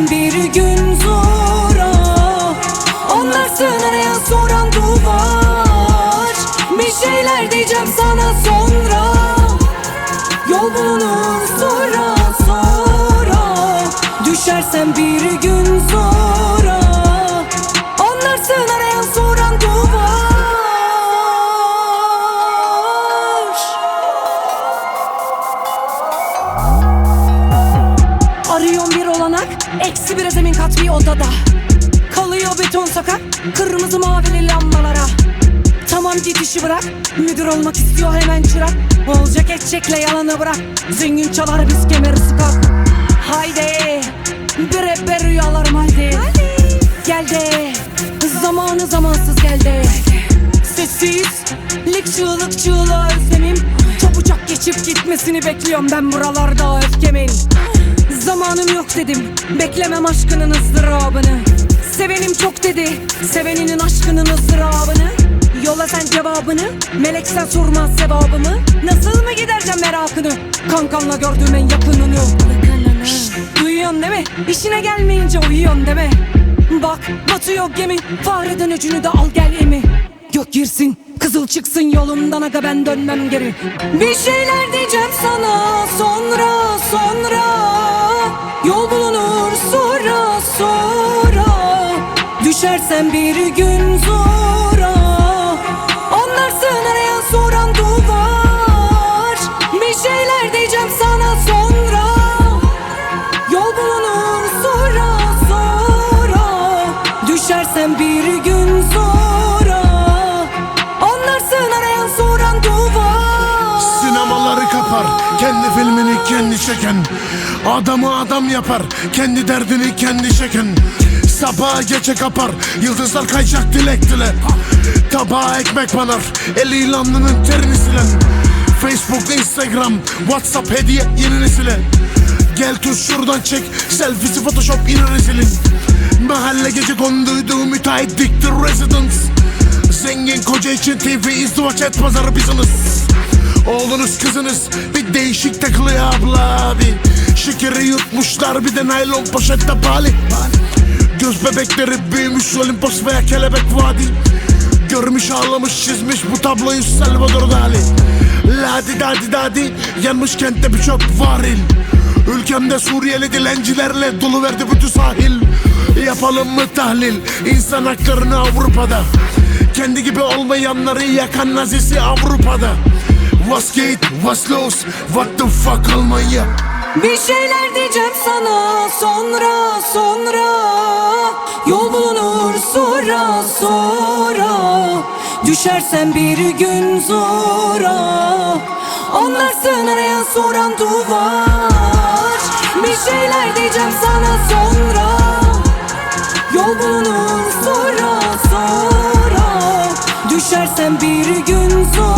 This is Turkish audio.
Düşersen bir gün zora Anlarsın araya soran duvar. Bir şeyler diyeceğim sana sonra. Yol bulunur sonra sonra. Düşersen bir gün zora Eksi bir zemin kat bir odada. Kalıyor beton sokak Kırmızı mavili lambalara. Tamam git bırak Müdür olmak istiyor hemen çırak. Olacak edecekle yalanı bırak Zengin çalar biz kemeri sıkar Haydi Bir hep rüyalarım haydi. Geldi Zamanı zamansız geldi Sessiz Lik çığlık çığlığa özlemim. Çabucak geçip gitmesini bekliyorum ben buralarda öfkemin yok dedim Beklemem aşkının ızdırabını. Sevenim çok dedi Seveninin aşkının ızdırabını. Yola sen cevabını Melek sen sormaz sevabımı. Nasıl mı gidereceğim merakını? Kankanla gördüğüm en yakınını. Şşt, Duyuyorsun değil mi? İşine gelmeyince uyuyorsun değil mi? Bak batıyor gemi Fareden öcünü de al gel emi. Gök girsin Kızıl çıksın yolumdan aga ben dönmem geri. Bir şeyler diyeceğim sana sonra sonra Yol bulunur sonra sonra. Düşersen bir gün zora. Anlarsın arayan soran duvar. Bir şeyler diyeceğim sana sonra. Yol bulunur sonra sonra. Düşersen bir gün Kendi filmini kendi çeken. Adamı adam yapar Kendi derdini kendi çeken. Sabaha geçe kapar Yıldızlar kayacak dilek dile. Tabağa ekmek banar El ilanının terini silen. Facebook, Instagram, Whatsapp hediye yeni nesile. Gel tut şuradan çek Selfie'si Photoshop yine rezilin Mahalle gece konduydu müteahhit diktir residence. Zengin koca için TV izdivaç et pazarı business Oğlunuz kızınız bir değişik takılıyor abla abi. Şekeri yutmuşlar bir de naylon poşette pali. Göz bebekleri büyümüş Olimpos veya kelebek vadi. Görmüş ağlamış çizmiş bu tabloyu Salvador Dali. Ladi dadi dadi yanmış kentte birçok varil. Ülkemde Suriyeli dilencilerle dolu verdi bütün sahil. Yapalım mı tahlil? İnsan haklarını Avrupa'da Kendi gibi olmayanları yakan nazisi Avrupa'da. What's gate, what's loose, what the fuck Almanya? Bir şeyler diyeceğim sana sonra sonra. Yol bulunur sonra sonra. Düşersen bir gün zora Anlarsın arayan soran duvar. Bir şeyler diyeceğim sana sonra. Yol bulunur sonra sonra Bir gün zora